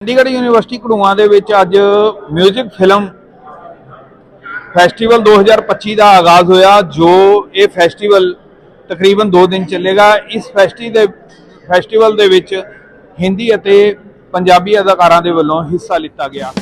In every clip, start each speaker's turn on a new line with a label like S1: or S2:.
S1: Chandigarh university Karua ਦੇ ਵਿੱਚ ਅੱਜ 뮤직 ਫਿਲਮ ਫੈਸਟੀਵਲ 2025 ਦਾ ਆਗਾਜ਼ ਹੋਇਆ, ਜੋ ਇਹ ਫੈਸਟੀਵਲ ਤਕਰੀਬਨ 2 ਦਿਨ ਚੱਲੇਗਾ। ਇਸ ਫੈਸਟੀ ਦੇ ਫੈਸਟੀਵਲ ਦੇ ਵਿੱਚ ਹਿੰਦੀ ਅਤੇ ਪੰਜਾਬੀ ਅਦਾਕਾਰਾਂ ਦੇ ਵੱਲੋਂ ਹਿੱਸਾ ਲਿੱਤਾ ਗਿਆ।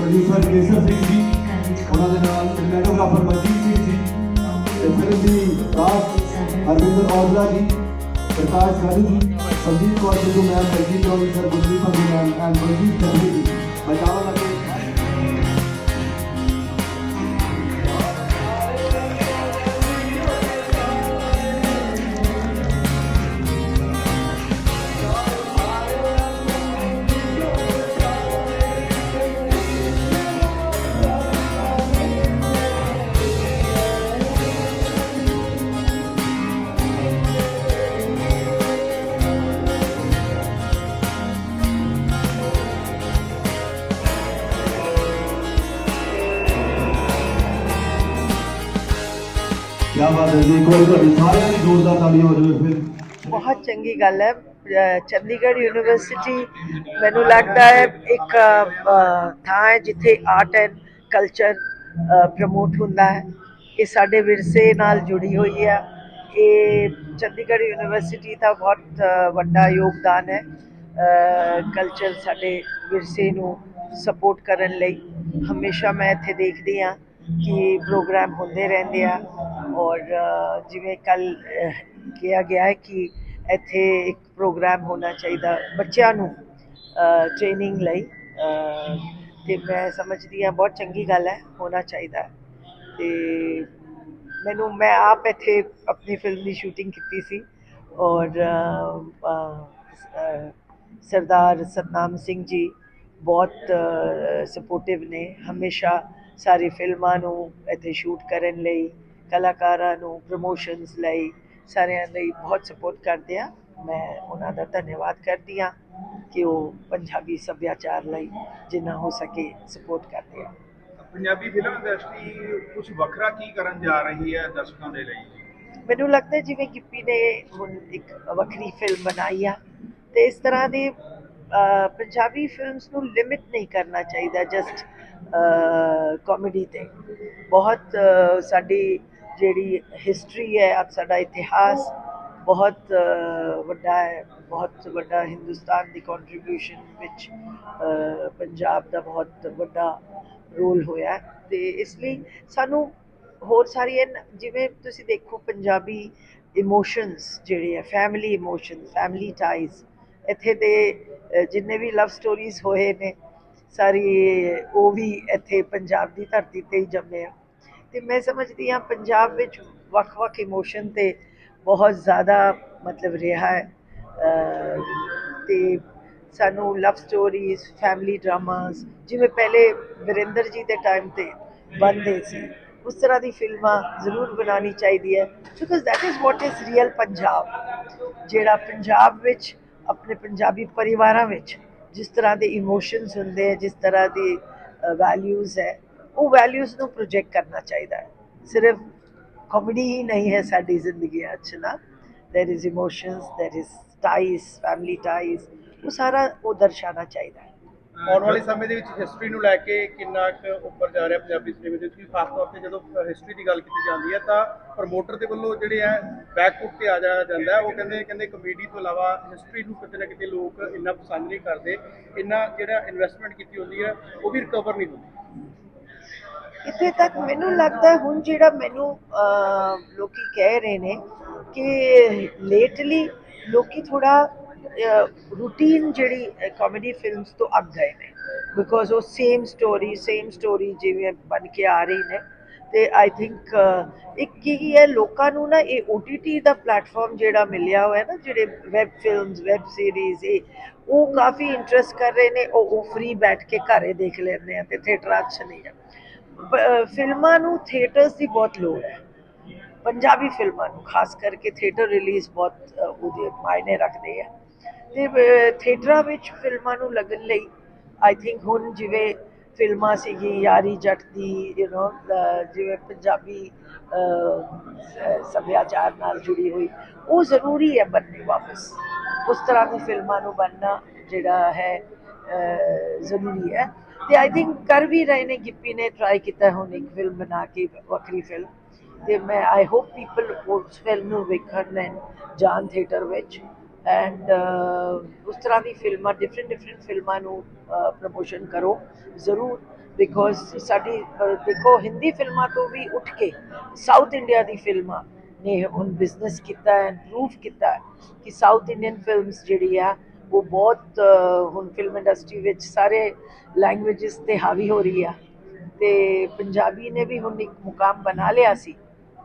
S2: ਪ੍ਰੋਡਿਊਸਰ ਕੇਸਰ ਸਿੰਘ ਜੀ ਉਹਨਾਂ ਦੇ ਨਾਲ ਸਿਨੇਮੈਟੋਗ੍ਰਾਫਰ ਮਨਜੀਤ ਸਿੰਘ ਜੀ ਤੇ film the cast Arvinder Aujla ji Prakash Kalu ji Sandeep Kaur Sidhu ma'am Manjit Roni sir Gurdeep Singh ma'am and Manjit Jaggi ji ਮੈਂ ਚਾਹਾਂਗਾ ਕੀ ਬਾਤ ਹੈ ਜੀ, ਇੱਕ ਤੁਹਾਡੀ ਸਾਰਿਆਂ ਦੀ ਜ਼ੋਰਦਾਰ ਤਾੜੀਆਂ ਹੋ ਜਾਵੇ ਫਿਰ।
S3: ਬਹੁਤ ਚੰਗੀ ਗੱਲ ਹੈ। ਚੰਡੀਗੜ੍ਹ ਯੂਨੀਵਰਸਿਟੀ ਮੈਨੂੰ ਲੱਗਦਾ ਹੈ ਇੱਕ ਥਾਂ ਹੈ ਜਿੱਥੇ ਆਰਟ ਐਂਡ ਕਲਚਰ ਪ੍ਰਮੋਟ ਹੁੰਦਾ ਹੈ। ਇਹ ਸਾਡੇ ਵਿਰਸੇ ਨਾਲ ਜੁੜੀ ਹੋਈ ਹੈ। ਇਹ ਚੰਡੀਗੜ੍ਹ ਯੂਨੀਵਰਸਿਟੀ ਦਾ ਬਹੁਤ ਵੱਡਾ ਯੋਗਦਾਨ ਹੈ। ਕਲਚਰ ਸਾਡੇ ਵਿਰਸੇ ਨੂੰ ਸਪੋਰਟ ਕਰਨ ਲਈ। ਹਮੇਸ਼ਾ ਮੈਂ ਇੱਥੇ ਦੇਖਦੀ ਹਾਂ ਕਿ ਪ੍ਰੋਗਰਾਮ ਹੁੰਦੇ ਰਹਿੰਦੇ ਆ। ਔਰ ਜਿਵੇਂ ਕੱਲ ਕਿਹਾ ਗਿਆ ਹੈ ਕਿ ਇੱਥੇ ਇੱਕ ਪ੍ਰੋਗਰਾਮ ਹੋਣਾ ਚਾਹੀਦਾ ਬੱਚਿਆਂ ਨੂੰ ਟ੍ਰੇਨਿੰਗ ਲਈ ਅ, ਤੇ ਮੈਂ ਸਮਝਦੀ ਹਾਂ ਬਹੁਤ ਚੰਗੀ ਗੱਲ ਹੈ ਹੋਣਾ ਚਾਹੀਦਾ ਹੈ। ਤੇ ਮੈਨੂੰ ਮੈਂ ਆਪ ਇੱਥੇ ਆਪਣੀ ਫਿਲਮ ਦੀ ਸ਼ੂਟਿੰਗ ਕੀਤੀ ਸੀ ਔਰ ਸਰਦਾਰ ਸਤਨਾਮ ਸਿੰਘ ਜੀ ਬਹੁਤ ਸਪੋਰਟਿਵ ਨੇ ਹਮੇਸ਼ਾ ਸਾਰੀ ਫਿਲਮਾਂ ਨੂੰ ਇੱਥੇ ਸ਼ੂਟ ਕਰਨ ਲਈ ਕਲਾਕਾਰਾਂ ਨੂੰ ਪ੍ਰਮੋਸ਼ਨਸ ਲਈ ਸਾਰਿਆਂ ਲਈ ਬਹੁਤ ਸਪੋਰਟ ਕਰਦੇ ਆ ਮੈਂ ਉਹਨਾਂ ਦਾ ਧੰਨਵਾਦ ਕਰਦੀ ਆ ਕਿ ਉਹ ਪੰਜਾਬੀ ਸੱਭਿਆਚਾਰ ਲਈ ਜਿੰਨਾ ਹੋ ਸਕੇ ਸਪੋਰਟ ਕਰਦੇ ਆ।
S1: ਪੰਜਾਬੀ ਫਿਲਮ ਇੰਡਸਟਰੀ ਕੁਝ ਵੱਖਰਾ ਕੀ ਕਰਨ ਜਾ ਰਹੀ ਹੈ ਦਰਸ਼ਕਾਂ ਦੇ ਲਈ?
S3: ਮੈਨੂੰ ਲੱਗਦਾ ਜਿਵੇਂ ਗਿੱਪੀ ਨੇ ਹੁਣ ਇੱਕ ਵੱਖਰੀ ਫਿਲਮ ਬਣਾਈ ਆ ਤੇ ਇਸ ਤਰ੍ਹਾਂ ਦੀ ਪੰਜਾਬੀ ਫਿਲਮਸ ਨੂੰ ਲਿਮਿਟ ਨਹੀਂ ਕਰਨਾ ਚਾਹੀਦਾ ਜਸਟ ਕਾਮੇਡੀ ਤੇ। ਬਹੁਤ ਸਾਡੀ ਜਿਹੜੀ ਹਿਸਟਰੀ ਹੈ, ਅੱਜ ਸਾਡਾ ਇਤਿਹਾਸ ਬਹੁਤ ਵੱਡਾ ਹੈ, ਬਹੁਤ ਵੱਡਾ ਹਿੰਦੁਸਤਾਨ ਦੀ ਕੰਟਰੀਬਿਊਸ਼ਨ ਵਿੱਚ ਪੰਜਾਬ ਦਾ ਬਹੁਤ ਵੱਡਾ ਰੋਲ ਹੋਇਆ ਹੈ। ਤੇ ਇਸ ਲਈ ਸਾਨੂੰ ਹੋਰ ਸਾਰੀਆਂ ਜਿਵੇਂ ਤੁਸੀਂ ਦੇਖੋ ਪੰਜਾਬੀ ਇਮੋਸ਼ਨਸ ਜਿਹੜੇ ਆ ਫੈਮਿਲੀ ਇਮੋਸ਼ਨ ਫੈਮਿਲੀ ਟਾਈਜ਼ ਇੱਥੇ ਦੇ ਜਿੰਨੇ ਵੀ ਲਵ ਸਟੋਰੀਜ਼ ਹੋਏ ਨੇ, ਸਾਰੀ ਉਹ ਵੀ ਇੱਥੇ ਪੰਜਾਬ ਦੀ ਧਰਤੀ ਤੇ ਹੀ ਜੰਮੇ ਆ। ਤੇ ਮੈਂ ਸਮਝਦੀ ਹਾਂ ਪੰਜਾਬ ਵਿੱਚ ਵੱਖ-ਵੱਖ ਇਮੋਸ਼ਨ ਤੇ ਬਹੁਤ ਜ਼ਿਆਦਾ ਮਤਲਬ ਰਿਹਾ ਹੈ। ਅ, ਤੇ ਸਾਨੂੰ ਲਵ ਸਟੋਰੀਜ਼ ਫੈਮਿਲੀ ਡਰਾਮਾਸ ਜਿਵੇਂ ਪਹਿਲੇ ਵਿਰਿੰਦਰ ਜੀ ਦੇ ਟਾਈਮ ਤੇ ਬਣਦੇ ਸੀ ਉਸ ਤਰ੍ਹਾਂ ਦੀ ਫਿਲਮਾਂ ਜ਼ਰੂਰ ਬਣਾਉਣੀ ਚਾਹੀਦੀ ਹੈ because that is what is real Punjab. ਜਿਹੜਾ ਪੰਜਾਬ ਵਿੱਚ ਆਪਣੇ ਪੰਜਾਬੀ ਪਰਿਵਾਰਾਂ ਵਿੱਚ ਜਿਸ ਤਰ੍ਹਾਂ ਦੇ ਇਮੋਸ਼ਨਸ ਹੁੰਦੇ ਹੈ ਜਿਸ ਤਰ੍ਹਾਂ ਦੀ ਵੈਲਿਊਜ਼ ਹੈ ਉਹ ਵੈਲਿਊਜ਼ ਨੂੰ ਪ੍ਰੋਜੈਕਟ ਕਰਨਾ ਚਾਹੀਦਾ ਹੈ। ਸਿਰਫ ਕਾਮੇਡੀ ਹੀ ਨਹੀਂ ਹੈ ਸਾਡੀ ਜ਼ਿੰਦਗੀ ਵਿੱਚ ਨਾ। There is emotions, there is ties, family ties, ਉਹ ਸਾਰਾ ਉਹ ਦਰਸਾਉਣਾ ਚਾਹੀਦਾ ਹੈ।
S4: ਆਉਣ ਵਾਲੇ ਸਮੇਂ ਦੇ ਵਿੱਚ ਹਿਸਟਰੀ ਨੂੰ ਲੈ ਕੇ ਕਿੰਨਾ ਕੁ ਉੱਪਰ ਜਾ ਰਿਹਾ ਪੰਜਾਬੀ ਸਿਨੇਮੇ ਦੇ ਵਿੱਚ? ਖਾਸ ਤੌਰ ਤੇ ਜਦੋਂ ਹਿਸਟਰੀ ਦੀ ਗੱਲ ਕੀਤੀ ਜਾਂਦੀ ਹੈ, ਤਾਂ ਪ੍ਰਮੋਟਰ ਦੇ ਵੱਲੋਂ ਜਿਹੜੇ ਹੈ ਬੈਕਫੁੱਟ ਤੇ ਆ ਜਾਇਆ ਜਾਂਦਾ ਉਹ ਕਹਿੰਦੇ ਕਹਿੰਦੇ ਕਮੇਡੀ ਤੋਂ ਇਲਾਵਾ ਹਿਸਟਰੀ ਨੂੰ ਕਿਤੇ ਨਾ ਕਿਤੇ ਲੋਕ ਇੰਨਾ ਪਸੰਦ ਨਹੀਂ ਕਰਦੇ। ਇੰਨਾ ਜਿਹੜਾ ਇਨਵੈਸਟਮੈਂਟ ਕੀਤੀ ਹੁੰਦੀ ਹੈ, ਉਹ ਵੀ ਰਿਕਵਰ ਨਹੀਂ ਹੁੰਦੀ।
S3: ਇੱਥੇ ਤੱਕ ਮੈਨੂੰ ਲੱਗਦਾ ਹੁਣ ਜਿਹੜਾ ਮੈਨੂੰ ਅਹ, ਲੋਕੀ ਕਹਿ ਰਹੇ ਨੇ ਕਿ ਲੇਟਲੀ ਲੋਕੀ ਥੋੜਾ ਰੂਟੀਨ ਜਿਹੜੀ ਕਾਮੇਡੀ ਫਿਲਮਸ ਤੋਂ ਅੱਗ ਗਏ ਨੇ। ਬਿਕੋਜ਼ ਉਹ ਸੇਮ ਸਟੋਰੀ ਸੇਮ ਸਟੋਰੀ ਜਿਵੇਂ ਬਣ ਕੇ ਆ ਰਹੀ ਨੇ। ਤੇ ਆਈ ਥਿੰਕ ਇੱਕ ਕੀ ਹੈ ਲੋਕਾਂ ਨੂੰ ਨਾ ਇਹ OTT ਦਾ ਪਲੇਟਫਾਰਮ ਜਿਹੜਾ ਮਿਲਿਆ ਹੋਇਆ ਨਾ ਜਿਹੜੇ ਵੈਬ ਫਿਲਮਸ ਵੈਬ ਸੀਰੀਜ਼ ਇਹ ਉਹ ਕਾਫੀ ਇੰਟਰਸਟ ਕਰ ਰਹੇ ਨੇ। ਉਹ ਉਹ ਫ੍ਰੀ ਬੈਠ ਕੇ ਘਰੇ ਦੇਖ ਲੈਂਦੇ ਆ ਤੇ ਥੀਏਟਰਾਂ 'ਚ ਨਹੀਂ ਜਾਂਦੇ। ਫਿਲਮਾਂ ਨੂੰ ਥੀਏਟਰਸ ਦੀ ਬਹੁਤ ਲੋੜ ਹੈ। ਪੰਜਾਬੀ ਫਿਲਮਾਂ ਨੂੰ, ਖਾਸ ਕਰਕੇ ਥੀਏਟਰ ਰਿਲੀਜ਼ ਬਹੁਤ ਉਹਦੇ ਮਾਇਨੇ ਰੱਖਦੇ ਆ। ਤੇ ਥੀਏਟਰਾਂ ਵਿੱਚ ਫਿਲਮਾਂ ਨੂੰ ਲੱਗਣ ਲਈ ਆਈ ਥਿੰਕ ਹੁਣ ਜਿਵੇਂ ਫਿਲਮਾਂ ਸੀਗੀ ਯਾਰੀ ਜੱਟ ਦੀ ਯੂ نو ਜਿਵੇਂ ਪੰਜਾਬੀ ਸੱਭਿਆਚਾਰ ਨਾਲ ਜੁੜੀ ਹੋਈ, ਉਹ ਜ਼ਰੂਰੀ ਹੈ ਬਣਨੀ ਵਾਪਸ। ਉਸ ਤਰ੍ਹਾਂ ਦੀ ਫਿਲਮਾਂ ਨੂੰ ਬਣਨਾ ਜਿਹੜਾ ਹੈ ਜ਼ਰੂਰੀ ਹੈ। ਤੇ ਆਈ ਥਿੰਕ ਕਰ ਵੀ ਰਹੇ ਨੇ, ਗਿੱਪੀ ਨੇ ਟਰਾਈ ਕੀਤਾ ਹੁਣ ਇੱਕ ਫਿਲਮ ਬਣਾ ਕੇ, ਵੱਖਰੀ ਫਿਲਮ ਤੇ ਮੈਂ ਆਈ ਹੋਪ ਪੀਪਲ ਉਸ ਫਿਲਮ ਨੂੰ ਵੇਖਣ ਐਂਡ ਜਾਨ ਥੀਏਟਰ ਵਿੱਚ। ਐਂਡ ਉਸ ਤਰ੍ਹਾਂ ਦੀ ਫਿਲਮਾਂ ਡਿਫਰੈਂਟ ਡਿਫਰੈਂਟ ਫਿਲਮਾਂ ਨੂੰ ਪ੍ਰਮੋਸ਼ਨ ਕਰੋ, ਜ਼ਰੂਰ। ਬਿਕੋਜ਼ ਸਾਡੀ ਦੇਖੋ, ਹਿੰਦੀ ਫਿਲਮਾਂ ਤੋਂ ਵੀ ਉੱਠ ਕੇ ਸਾਊਥ ਇੰਡੀਆ ਦੀ ਫਿਲਮਾਂ ਨੇ ਹੁਣ ਬਿਜ਼ਨਸ ਕੀਤਾ ਹੈ ਪ੍ਰੂਫ ਕੀਤਾ ਕਿ ਸਾਊਥ ਇੰਡੀਅਨ ਫਿਲਮਸ ਜਿਹੜੀ ਆ ਉਹ ਬਹੁਤ ਹੁਣ ਫਿਲਮ ਇੰਡਸਟਰੀ ਵਿੱਚ ਸਾਰੇ ਲੈਂਗੁਏਜਸ ਤੇ ਹਾਵੀ ਹੋ ਰਹੀ ਆ ਤੇ ਪੰਜਾਬੀ ਨੇ ਵੀ ਹੁਣ ਇੱਕ ਮੁਕਾਮ ਬਣਾ ਲਿਆ ਸੀ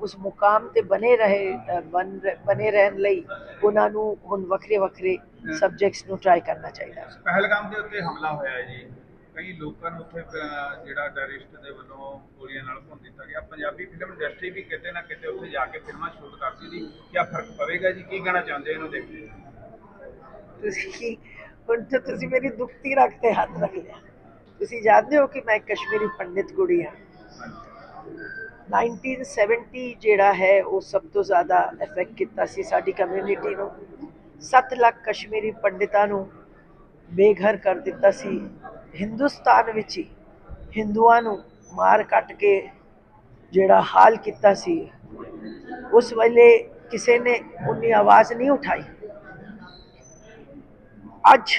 S3: ਉਸ ਮੁਕਾਮ ਤੇ ਬਨੇ ਰਹੇ ਬਨ ਰਹਿਣ ਲਈ ਉਹਨਾਂ ਨੂੰ ਹੁਣ ਵੱਖਰੇ ਵੱਖਰੇ ਸਬਜੈਕਟਸ ਨੂੰ ਟਰਾਈ ਕਰਨਾ ਚਾਹੀਦਾ ਹੈ
S1: ਪਹਿਲਗਾਮ ਦੇ ਉੱਤੇ ਹਮਲਾ ਹੋਇਆ ਹੈ ਜੀ ਕਈ ਲੋਕਾਂ ਨੂੰ ਉੱਥੇ ਜਿਹੜਾ ਟੈਰਰਿਸਟ ਦੇ ਵੱਲੋਂ ਗੋਲੀਆਂ ਨਾਲ ਭੁੰਨ ਦਿੱਤਾ ਗਿਆ ਪੰਜਾਬੀ ਫਿਲਮ ਇੰਡਸਟਰੀ ਵੀ ਕਿਤੇ ਨਾ ਕਿਤੇ ਉੱਥੇ ਜਾ ਕੇ ਫਿਲਮਾਂ ਸ਼ੂਟ ਕਰਦੀ ਸੀ ਕੀ ਫ਼ਰਕ ਪਵੇਗਾ ਜੀ ਕੀ ਕਹਿਣਾ ਚਾਹੁੰਦੇ ਇਹਨੂੰ ਦੇਖ ਕੇ
S3: ਤੁਸੀਂ ਹੁਣ ਤਾਂ ਤੁਸੀਂ ਮੇਰੀ ਦੁਖਤੀ ਰੱਖ ਤੇ ਹੱਥ ਰੱਖ ਲਿਆ। ਤੁਸੀਂ ਜਾਣਦੇ ਹੋ ਕਿ ਮੈਂ ਇੱਕ ਕਸ਼ਮੀਰੀ ਪੰਡਿਤ ਕੁੜੀ ਹਾਂ। 1970 ਜਿਹੜਾ ਹੈ, ਉਹ ਸਭ ਤੋਂ ਜ਼ਿਆਦਾ ਇਫੈਕਟ ਕੀਤਾ ਸੀ ਸਾਡੀ ਕਮਿਊਨਿਟੀ ਨੂੰ। 7 ਲੱਖ ਕਸ਼ਮੀਰੀ ਪੰਡਿਤਾਂ ਨੂੰ ਬੇਘਰ ਕਰ ਦਿੱਤਾ ਸੀ। ਹਿੰਦੁਸਤਾਨ ਵਿੱਚ ਹੀ ਹਿੰਦੂਆਂ ਨੂੰ ਮਾਰ ਕੱਟ ਕੇ ਜਿਹੜਾ ਹਾਲ ਕੀਤਾ ਸੀ, ਉਸ ਵੇਲੇ ਕਿਸੇ ਨੇ ਉਨੀ ਆਵਾਜ਼ ਨਹੀਂ ਉਠਾਈ। ਅੱਜ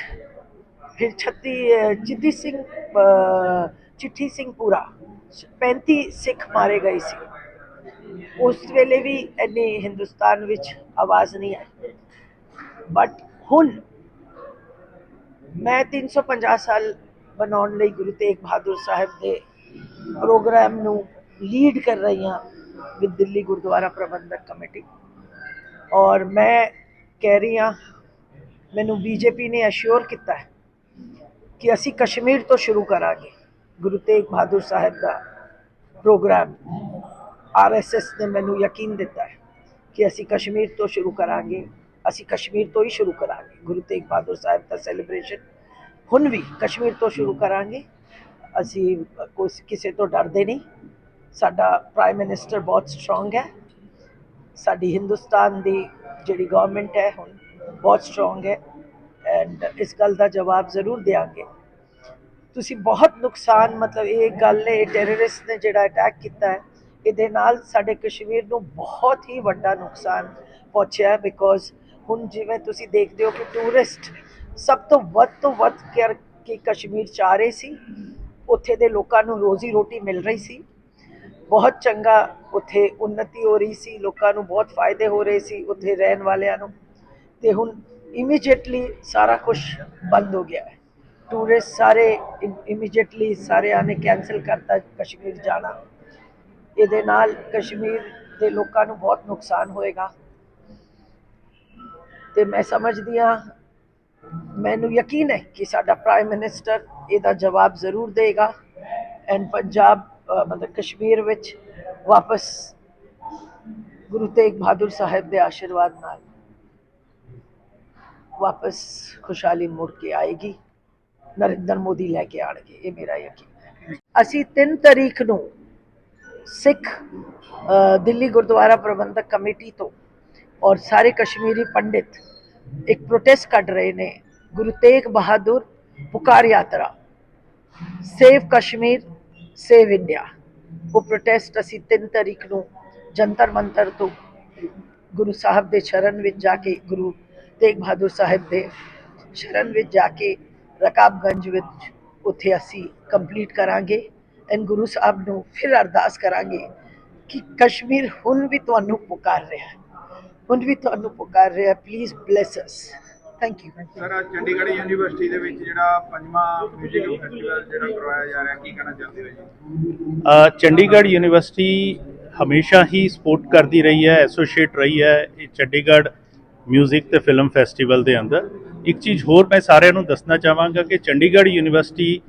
S3: ਫਿਰ 36 ਅਹ, ਸਿੰਘ ਚਿੱਠੀ ਸਿੰਘ ਪੂਰਾ 35 ਸਿੱਖ ਮਾਰੇ ਗਏ ਸੀ। ਉਸ ਵੇਲੇ ਵੀ ਇੰਨੀ ਹਿੰਦੁਸਤਾਨ ਵਿੱਚ ਆਵਾਜ਼ ਨਹੀਂ ਆਈ। ਬਟ ਹੁਣ ਮੈਂ 350 ਸਾਲ ਬਣਾਉਣ ਲਈ ਗੁਰੂ ਤੇਗ ਬਹਾਦਰ ਸਾਹਿਬ ਦੇ ਪ੍ਰੋਗਰਾਮ ਨੂੰ ਲੀਡ ਕਰ ਰਹੀ ਹਾਂ ਵਿਦ ਦਿੱਲੀ ਗੁਰਦੁਆਰਾ ਪ੍ਰਬੰਧਕ ਕਮੇਟੀ। ਔਰ ਮੈਂ ਕਹਿ ਰਹੀ ਹਾਂ ਮੈਨੂੰ ਬੀਜੇਪੀ ਨੇ ਅਸ਼ੋਰ ਕੀਤਾ ਹੈ ਕਿ ਅਸੀਂ ਕਸ਼ਮੀਰ ਤੋਂ ਸ਼ੁਰੂ ਕਰਾਂਗੇ। ਗੁਰੂ ਤੇਗ ਬਹਾਦਰ ਸਾਹਿਬ ਦਾ ਪ੍ਰੋਗਰਾਮ ਆਰਐਸਐਸ ਨੇ ਮੈਨੂੰ ਯਕੀਨ ਦਿੱਤਾ ਹੈ ਕਿ ਅਸੀਂ ਕਸ਼ਮੀਰ ਤੋਂ ਸ਼ੁਰੂ ਕਰਾਂਗੇ। ਅਸੀਂ ਕਸ਼ਮੀਰ ਤੋਂ ਹੀ ਸ਼ੁਰੂ ਕਰਾਂਗੇ। ਗੁਰੂ ਤੇਗ ਬਹਾਦਰ ਸਾਹਿਬ ਦਾ ਸੈਲੀਬ੍ਰੇਸ਼ਨ ਹੁਣ ਵੀ ਕਸ਼ਮੀਰ ਤੋਂ ਸ਼ੁਰੂ ਕਰਾਂਗੇ। ਅਸੀਂ ਕੋਈ ਕਿਸੇ ਤੋਂ ਡਰਦੇ ਨਹੀਂ। ਸਾਡਾ ਪ੍ਰਾਈਮ ਮਿਨਿਸਟਰ ਬਹੁਤ ਸਟਰੋਂਗ ਹੈ। ਸਾਡੀ ਹਿੰਦੁਸਤਾਨ ਦੀ ਜਿਹੜੀ ਗਵਰਨਮੈਂਟ ਹੈ ਹੁਣ ਬਹੁਤ ਸਟਰੋਂਗ ਹੈ ਐਂਡ ਇਸ ਗੱਲ ਦਾ ਜਵਾਬ ਜ਼ਰੂਰ ਦੇਵਾਂਗੇ ਤੁਸੀਂ ਬਹੁਤ ਨੁਕਸਾਨ, ਮਤਲਬ ਇਹ ਗੱਲ ਨੇ ਟੈਰਰਿਸਟ ਨੇ ਜਿਹੜਾ ਅਟੈਕ ਕੀਤਾ ਹੈ, ਇਹਦੇ ਨਾਲ ਸਾਡੇ ਕਸ਼ਮੀਰ ਨੂੰ ਬਹੁਤ ਹੀ ਵੱਡਾ ਨੁਕਸਾਨ ਪਹੁੰਚਿਆ ਬਿਕੋਜ਼ ਹੁਣ ਜਿਵੇਂ ਤੁਸੀਂ ਦੇਖਦੇ ਹੋ ਕਿ ਟੂਰਿਸਟ ਸਭ ਤੋਂ ਵੱਧ ਤੋਂ ਵੱਧ ਕਰ ਕੇ ਕਸ਼ਮੀਰ ਚ ਆ ਰਹੇ ਸੀ, ਉੱਥੇ ਦੇ ਲੋਕਾਂ ਨੂੰ ਰੋਜ਼ੀ ਰੋਟੀ ਮਿਲ ਰਹੀ ਸੀ, ਬਹੁਤ ਚੰਗਾ ਉੱਥੇ ਉન્નਤੀ ਹੋ ਰਹੀ ਸੀ, ਲੋਕਾਂ ਨੂੰ ਬਹੁਤ ਫਾਇਦੇ ਹੋ ਰਹੇ ਸੀ ਉੱਥੇ ਰਹਿਣ ਵਾਲਿਆਂ ਨੂੰ। ਤੇ ਹੁਣ ਇਮੀਡੀਏਟਲੀ ਸਾਰਾ ਕੁਝ ਬੰਦ ਹੋ ਗਿਆ ਹੈ। ਟੂਰਿਸਟ ਸਾਰੇ ਇਮੀਡੀਏਟਲੀ ਸਾਰਿਆਂ ਨੇ ਕੈਨਸਲ ਕਰਤਾ ਕਸ਼ਮੀਰ ਜਾਣਾ। ਇਹਦੇ ਨਾਲ ਕਸ਼ਮੀਰ ਦੇ ਲੋਕਾਂ ਨੂੰ ਬਹੁਤ ਨੁਕਸਾਨ ਹੋਏਗਾ। ਤੇ ਮੈਂ ਸਮਝਦੀ ਹਾਂ, ਮੈਨੂੰ ਯਕੀਨ ਹੈ ਕਿ ਸਾਡਾ ਪ੍ਰਾਈਮ ਮਿਨਿਸਟਰ ਇਹਦਾ ਜਵਾਬ ਜ਼ਰੂਰ ਦੇਗਾ ਐਂਡ ਪੰਜਾਬ ਮਤਲਬ ਕਸ਼ਮੀਰ ਵਿੱਚ ਵਾਪਸ ਗੁਰੂ ਤੇਗ ਬਹਾਦਰ ਸਾਹਿਬ ਦੇ ਆਸ਼ੀਰਵਾਦ ਨਾਲ। ਵਾਪਸ ਖੁਸ਼ਹਾਲੀ ਮੁੜ ਕੇ ਆਏਗੀ। ਨਰਿੰਦਰ ਮੋਦੀ ਲੈ ਕੇ ਆਣਗੇ ਇਹ ਮੇਰਾ ਯਕੀਨ ਹੈ। ਅਸੀਂ 3 ਤਰੀਕ ਨੂੰ ਸਿੱਖ ਦਿੱਲੀ ਗੁਰਦੁਆਰਾ ਪ੍ਰਬੰਧਕ ਕਮੇਟੀ ਤੋਂ ਔਰ ਸਾਰੇ ਕਸ਼ਮੀਰੀ ਪੰਡਿਤ ਇੱਕ ਪ੍ਰੋਟੈਸਟ ਕੱਢ ਰਹੇ ਨੇ, ਗੁਰੂ ਤੇਗ ਬਹਾਦਰ ਪੁਕਾਰ ਯਾਤਰਾ। ਸੇਵ ਕਸ਼ਮੀਰ ਸੇਵ ਇੰਡੀਆ ਉਹ ਪ੍ਰੋਟੈਸਟ ਅਸੀਂ 3 ਤਾਰੀਖ ਨੂੰ ਜੰਤਰ ਮੰਤਰ ਤੋਂ ਗੁਰੂ ਸਾਹਿਬ ਦੇ ਸ਼ਰਨ ਵਿੱਚ ਜਾ ਕੇ ਗੁਰੂ ਤੇਗ ਬਹਾਦਰ ਸਾਹਿਬ ਦੇ ਸ਼ਰਨ ਵਿੱਚ ਜਾ ਕੇ ਰਕਾਬਗੰਜ ਵਿੱਚ ਉੱਥੇ ਅਸੀਂ ਕੰਪਲੀਟ ਕਰਾਂਗੇ ਐਂਡ ਗੁਰੂ ਸਾਹਿਬ ਨੂੰ ਫਿਰ ਅਰਦਾਸ ਕਰਾਂਗੇ ਕਿ ਕਸ਼ਮੀਰ ਹੁਣ ਵੀ ਤੁਹਾਨੂੰ ਪੁਕਾਰ ਰਿਹਾ ਹੈ। ਹੁਣ ਵੀ ਤੁਹਾਨੂੰ ਪੁਕਾਰ ਰਿਹਾ please bless us thank you
S1: sir Chandigarh university ਦੇ ਵਿੱਚ ਜਿਹੜਾ ਪੰਜਵਾਂ 뮤직 ਫੈਸਟੀਵਲ ਜਿਹੜਾ ਕਰਵਾਇਆ ਜਾ ਰਿਹਾ ਕੀ ਕਹਿਣਾ ਚਾਹੁੰਦੇ ਹੋ ਜੀ?
S5: ਅ, ਚੰਡੀਗੜ੍ਹ ਯੂਨੀਵਰਸਿਟੀ ਹਮੇਸ਼ਾ ਹੀ ਸਪੋਰਟ ਕਰਦੀ ਰਹੀ ਹੈ ਐਸੋਸੀਏਟ ਰਹੀ ਹੈ। ਇਹ ਚੰਡੀਗੜ੍ਹ 뮤직 ਤੇ ਫਿਲਮ ਫੈਸਟੀਵਲ ਦੇ ਅੰਦਰ ਇੱਕ ਚੀਜ਼ ਹੋਰ ਮੈਂ ਸਾਰਿਆਂ ਨੂੰ ਦੱਸਣਾ ਚਾਹਾਂਗਾ ਕਿ ਚੰਡੀਗੜ੍ਹ ਯੂਨੀਵਰਸਿਟੀ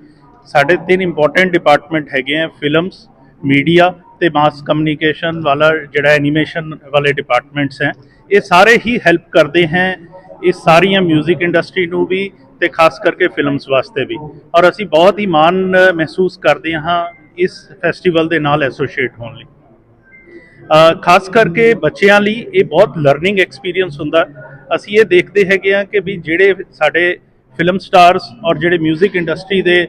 S5: ਸਾਡੇ ਤਿੰਨ ਇੰਪੋਰਟੈਂਟ ਡਿਪਾਰਟਮੈਂਟ ਹੈਗੇ ਆ ਫਿਲਮਸ ਮੀਡੀਆ ਤੇ ਮਾਸ ਕਮਿਊਨੀਕੇਸ਼ਨ ਵਾਲਾ ਜਿਹੜਾ ਐਨੀਮੇਸ਼ਨ ਵਾਲੇ ਡਿਪਾਰਟਮੈਂਟਸ ਹੈ ਇਹ ਸਾਰੇ ਹੀ ਹੈਲਪ ਕਰਦੇ ਹੈ ਇਸ ਸਾਰੀਆਂ 뮤직 ਇੰਡਸਟਰੀ ਨੂੰ ਵੀ ਤੇ ਖਾਸ ਕਰਕੇ ਫਿਲਮਸ ਵਾਸਤੇ ਵੀ ਔਰ ਅਸੀਂ ਬਹੁਤ ਹੀ ਮਾਣ ਅ, ਮਹਿਸੂਸ ਕਰਦੇ ਹਾਂ ਇਸ ਫੈਸਟੀਵਲ ਦੇ ਨਾਲ ਐਸੋਸੀਏਟ ਹੋਣ ਲਈ ਅ, ਖਾਸ ਕਰਕੇ ਬੱਚਿਆਂ ਲਈ ਇਹ ਬਹੁਤ ਲਰਨਿੰਗ ਐਕਸਪੀਰੀਅੰਸ ਹੁੰਦਾ। ਅਸੀਂ ਇਹ ਦੇਖਦੇ ਹੈਗੇ ਆ ਕਿ ਵੀ ਜਿਹੜੇ ਸਾਡੇ ਫਿਲਮ ਸਟਾਰਸ ਔਰ ਜਿਹੜੇ 뮤직 ਇੰਡਸਟਰੀ ਦੇ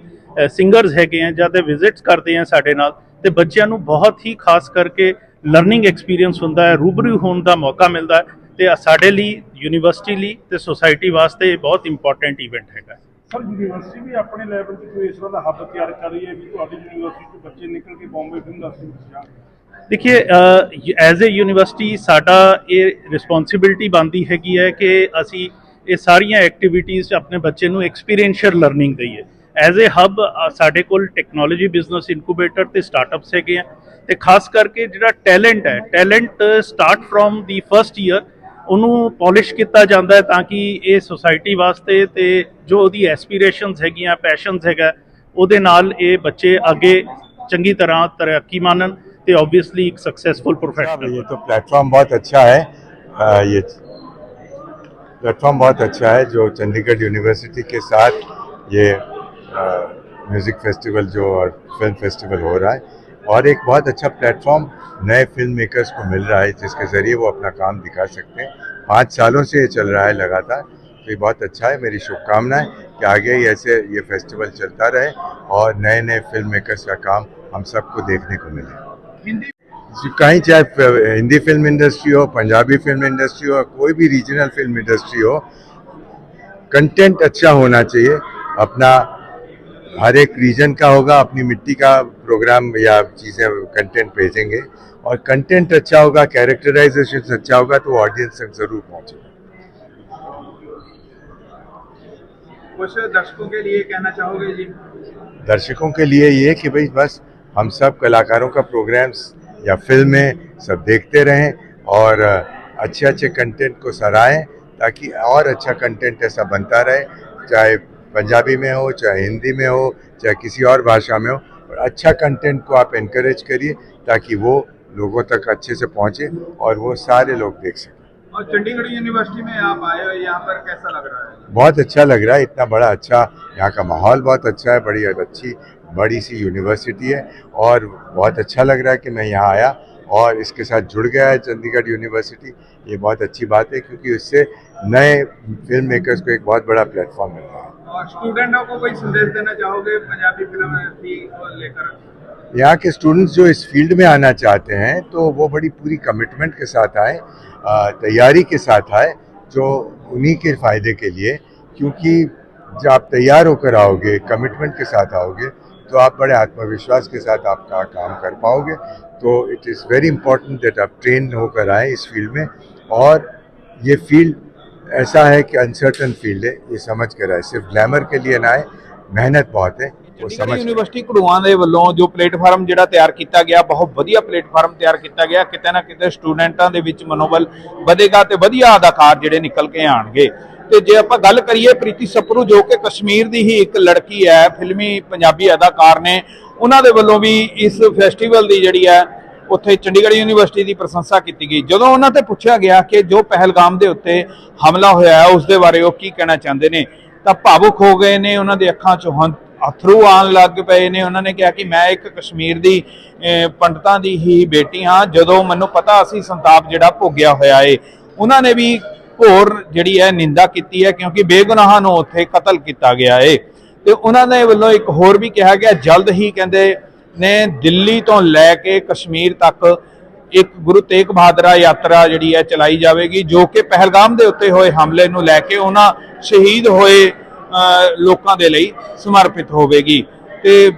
S5: ਸਿੰਗਰਸ ਹੈਗੇ ਆ ਜਾਂ ਇਹ ਵਿਜ਼ਿਟਸ ਕਰਦੇ ਆ ਸਾਡੇ ਨਾਲ, ਤੇ ਬੱਚਿਆਂ ਨੂੰ ਬਹੁਤ ਹੀ ਖਾਸ ਕਰਕੇ ਲਰਨਿੰਗ ਐਕਸਪੀਰੀਅੰਸ ਹੁੰਦਾ ਹੈ, ਰੂਬਰੂ ਹੋਣ ਦਾ ਮੌਕਾ ਮਿਲਦਾ ਹੈ, ਤੇ ਸਾਡੇ ਲਈ ਯੂਨੀਵਰਸਿਟੀ ਲਈ ਤੇ ਸੋਸਾਇਟੀ ਵਾਸਤੇ ਇਹ ਬਹੁਤ ਇੰਪੋਰਟੈਂਟ ਇਵੈਂਟ ਹੈਗਾ।
S6: ਸਰ ਯੂਨੀਵਰਸਿਟੀ ਵੀ ਆਪਣੇ ਲੈਵਲ ਤੇ ਕੋਈ ਇਸ ਤਰ੍ਹਾਂ ਦਾ ਹੱਬ ਤਿਆਰ ਕਰ ਰਹੀ ਹੈ ਵੀ ਤੁਹਾਡੀ ਯੂਨੀਵਰਸਿਟੀ ਤੋਂ ਬੱਚੇ ਨਿਕਲ ਕੇ ਬੰਬੇ ਫਿਲਮ ਇੰਡਸਟਰੀ ਵਿੱਚ ਜਾਣ
S5: ਦੇਖਿਏ ਐਜ਼ ਅ ਯੂਨੀਵਰਸਿਟੀ ਸਾਡਾ ਇਹ ਰਿਸਪੌਂਸਿਬਿਲਟੀ ਬਣਦੀ ਹੈਗੀ ਹੈ ਕਿ ਅਸੀਂ ਇਹ ਸਾਰੀਆਂ ਐਕਟੀਵਿਟੀਜ਼ ਆਪਣੇ ਬੱਚੇ ਨੂੰ ਐਕਸਪੀਰੀਐਂਸ਼ੀਅਲ ਲਰਨਿੰਗ ਦਈਏ। ਐਜ਼ ਅ ਹੱਬ ਸਾਡੇ ਕੋਲ ਟੈਕਨੋਲੋਜੀ ਬਿਜ਼ਨਸ ਇਨਕੂਬੇਟਰ ਤੇ ਸਟਾਰਟਅਪਸ ਹੈਗੇ ਆ ਤੇ ਖਾਸ ਕਰਕੇ ਜਿਹੜਾ ਟੈਲੈਂਟ ਹੈ talent start from the first year ਉਹਨੂੰ ਪਾਲਿਸ਼ ਕੀਤਾ ਜਾਂਦਾ ਹੈ ਤਾਂ ਕਿ ਇਹ ਸੋਸਾਇਟੀ ਵਾਸਤੇ ਤੇ ਜੋ ਉਹਦੀ ਐਸਪੀਰੇਸ਼ਨਸ ਹੈਗੀਆਂ ਪੈਸ਼ਨਸ ਹੈਗਾ, ਉਹਦੇ ਨਾਲ ਇਹ ਬੱਚੇ ਅੱਗੇ ਚੰਗੀ ਤਰ੍ਹਾਂ ਤਰੱਕੀ ਮਾਨਣ। सकते ऑब्वियसली एक
S7: सक्सेसफुल
S5: प्रोफेशनल
S7: ये तो प्लेटफॉर्म बहुत अच्छा है। आ, ये प्लेटफॉर्म बहुत अच्छा है जो चंडीगढ़ यूनिवर्सिटी के साथ ये म्यूज़िक फेस्टिवल जो और फ़िल्म फेस्टिवल हो रहा है। और एक बहुत अच्छा प्लेटफॉर्म नए फ़िल्म मेकर्स को मिल रहा है जिसके ज़रिए वो अपना काम दिखा सकते हैं। पाँच सालों से ये चल रहा है लगातार तो ये बहुत अच्छा है। मेरी शुभकामनाएँ कि आगे ही ऐसे ये फेस्टिवल चलता रहे और नए नए फ़िल्म मेकर्स का काम हम सबको देखने को मिले। कहीं चाहे हिंदी फ़िल्म इंडस्ट्री हो पंजाबी फ़िल्म इंडस्ट्री हो कोई भी रीजनल फ़िल्म इंडस्ट्री हो कंटेंट अच्छा होना चाहिए। अपना हर एक रीजन का होगा अपनी मिट्टी का प्रोग्राम या चीज़ें कंटेंट भेजेंगे। और कंटेंट अच्छा होगा कैरेक्टराइजेशन अच्छा होगा तो ऑडियंस तक ज़रूर पहुंचेगा।
S1: कुछ दर्शकों के लिए कहना चाहोगे जी?
S7: दर्शकों के लिए ये कि भाई बस हम सब कलाकारों का प्रोग्राम्स या फ़िल्में सब देखते रहें और अच्छे अच्छे कंटेंट को सराहें ताकि और अच्छा कंटेंट ऐसा बनता रहे चाहे पंजाबी में हो चाहे हिंदी में हो चाहे किसी और भाषा में हो। और अच्छा कंटेंट को आप इनक्रेज करिए ताकि वो लोगों तक अच्छे से पहुँचे और वो सारे लोग देख सकें।
S1: और चंडीगढ़ यूनिवर्सिटी में आप आए हो यहाँ पर कैसा लग रहा है?
S7: बहुत अच्छा लग रहा है इतना बड़ा अच्छा यहाँ का माहौल बहुत अच्छा है बड़ी अच्छी बड़ी सी यूनिवर्सिटी है और बहुत अच्छा लग रहा है कि मैं यहाँ आया और इसके साथ जुड़ गया है चंडीगढ़ यूनिवर्सिटी। ये बहुत अच्छी बात है क्योंकि इससे नए फ़िल्म मेकर्स को एक बहुत बड़ा प्लेटफॉर्म मिल रहा है।
S1: और स्टूडेंटों को कोई संदेश देना चाहोगे पंजाबी फ़िल्म लेकर?
S7: यहाँ के स्टूडेंट्स जो इस फ़ील्ड में आना चाहते हैं तो वो बड़ी पूरी कमिटमेंट के साथ आए तैयारी के साथ आए जो उन्हीं के फ़ायदे के लिए क्योंकि जब आप तैयार होकर आओगे कमिटमेंट के साथ आओगे तो आप बड़े आत्मविश्वास के साथ आपका काम कर पाओगे तो it is very important that आप ट्रेन होकर आए इस फील्ड में और ये फील्ड ऐसा है कि अनसर्टन फील्ड है ये समझ कर आए सिर्फ ग्लैमर के लिए ना आए मेहनत बहुत है वो
S1: ਚੰਡੀਗੜ੍ਹ
S7: समझ कर
S1: ਯੂਨੀਵਰਸਿਟੀ ਕੜੂਆਂ ਦੇ ਵੱਲੋਂ ਜੋ ਪਲੇਟਫਾਰਮ ਜਿਹੜਾ ਤਿਆਰ ਕੀਤਾ ਗਿਆ ਬਹੁਤ ਵਧੀਆ ਪਲੇਟਫਾਰਮ ਤਿਆਰ ਕੀਤਾ ਗਿਆ ਕਿਤੇ ਨਾ ਕਿਤੇ ਸਟੂਡੈਂਟਾਂ ਦੇ ਵਿੱਚ ਮਨੋਬਲ ਵਧੇਗਾ ਤੇ ਵਧੀਆ ਅਦਾਕਾਰ ਜਿਹੜੇ ਨਿਕਲ ਕੇ ਆਣਗੇ ਤੇ ਜੇ ਆਪਾਂ ਗੱਲ ਕਰੀਏ ਪ੍ਰੀਤੀ ਸਪਰੂ, ਜੋ ਕਿ ਕਸ਼ਮੀਰ ਦੀ ਹੀ ਇੱਕ ਲੜਕੀ ਹੈ, ਫਿਲਮੀ ਪੰਜਾਬੀ ਅਦਾਕਾਰ ਨੇ, ਉਹਨਾਂ ਦੇ ਵੱਲੋਂ ਵੀ ਇਸ ਫੈਸਟੀਵਲ ਦੀ ਜਿਹੜੀ ਹੈ, ਉੱਥੇ ਚੰਡੀਗੜ੍ਹ ਯੂਨੀਵਰਸਿਟੀ ਦੀ ਪ੍ਰਸ਼ੰਸਾ ਕੀਤੀ ਗਈ। ਜਦੋਂ ਉਹਨਾਂ ਤੇ ਪੁੱਛਿਆ ਗਿਆ ਕਿ ਜੋ ਪਹਿਲਗਾਮ ਦੇ ਉੱਤੇ ਹਮਲਾ ਹੋਇਆ ਹੈ, ਉਸ ਦੇ ਬਾਰੇ ਉਹ ਕੀ ਕਹਿਣਾ ਚਾਹੁੰਦੇ ਨੇ, ਤਾਂ ਭਾਵੁਕ ਹੋ ਗਏ ਨੇ ਉਹਨਾਂ ਦੇ ਅੱਖਾਂ 'ਚੋਂ ਹੰ- ਅਥਰੂ ਆਉਣ ਲੱਗ ਪਏ ਨੇ। ਉਹਨਾਂ ਨੇ ਕਿਹਾ ਕਿ ਮੈਂ ਇੱਕ ਕਸ਼ਮੀਰ ਦੀ ਪੰਡਤਾਂ ਦੀ ਹੀ ਬੇਟੀ ਹਾਂ। ਜਦੋਂ ਮੈਨੂੰ ਪਤਾ, ਅਸੀਂ ਸੰਤਾਪ ਜਿਹੜਾ ਭੋਗਿਆ ਹੋਇਆ ਏ। ਉਹਨਾਂ ਨੇ ਵੀ ਘੋਰ ਜਿਹੜੀ ਹੈ ਨਿੰਦਾ ਕੀਤੀ ਹੈ ਕਿਉਂਕਿ ਬੇਗੁਨਾਹਾਂ ਨੂੰ ਉੱਥੇ ਕਤਲ ਕੀਤਾ ਗਿਆ ਹੈ ਤੇ ਉਹਨਾਂ ਦੇ ਵੱਲੋਂ ਇੱਕ ਹੋਰ ਵੀ ਕਿਹਾ ਗਿਆ, ਜਲਦ ਹੀ ਕਹਿੰਦੇ ਨੇ ਦਿੱਲੀ ਤੋਂ ਲੈ ਕੇ ਕਸ਼ਮੀਰ ਤੱਕ ਇੱਕ ਗੁਰੂ ਤੇਗ ਬਹਾਦਰਾ ਯਾਤਰਾ ਜਿਹੜੀ ਹੈ ਚਲਾਈ ਜਾਵੇਗੀ, ਜੋ ਕਿ ਪਹਿਲਗਾਮ ਦੇ ਉੱਤੇ ਹੋਏ ਹਮਲੇ ਨੂੰ ਲੈ ਕੇ ਉਹਨਾਂ ਸ਼ਹੀਦ ਹੋਏ ਲੋਕਾਂ ਦੇ ਲਈ ਸਮਰਪਿਤ ਹੋਵੇਗੀ। ਤੇ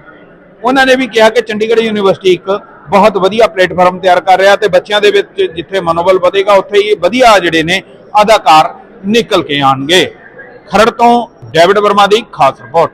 S1: ਉਹਨਾਂ ਨੇ ਵੀ ਕਿਹਾ ਕਿ ਚੰਡੀਗੜ੍ਹ ਯੂਨੀਵਰਸਿਟੀ ਇੱਕ ਬਹੁਤ ਵਧੀਆ ਪਲੇਟਫਾਰਮ ਤਿਆਰ ਕਰ ਰਿਹਾ ਤੇ ਬੱਚਿਆਂ ਦੇ ਵਿੱਚ ਜਿੱਥੇ ਮਨੋਬਲ ਵਧੇਗਾ, ਉੱਥੇ ਹੀ ਵਧੀਆ ਜਿਹੜੇ ਨੇ ਅਦਾਕਾਰ ਨਿਕਲ ਕੇ ਆਣਗੇ। ਖਰੜ ਤੋਂ ਡੇਵਿਡ ਵਰਮਾ ਦੀ ਖਾਸ ਰਿਪੋਰਟ।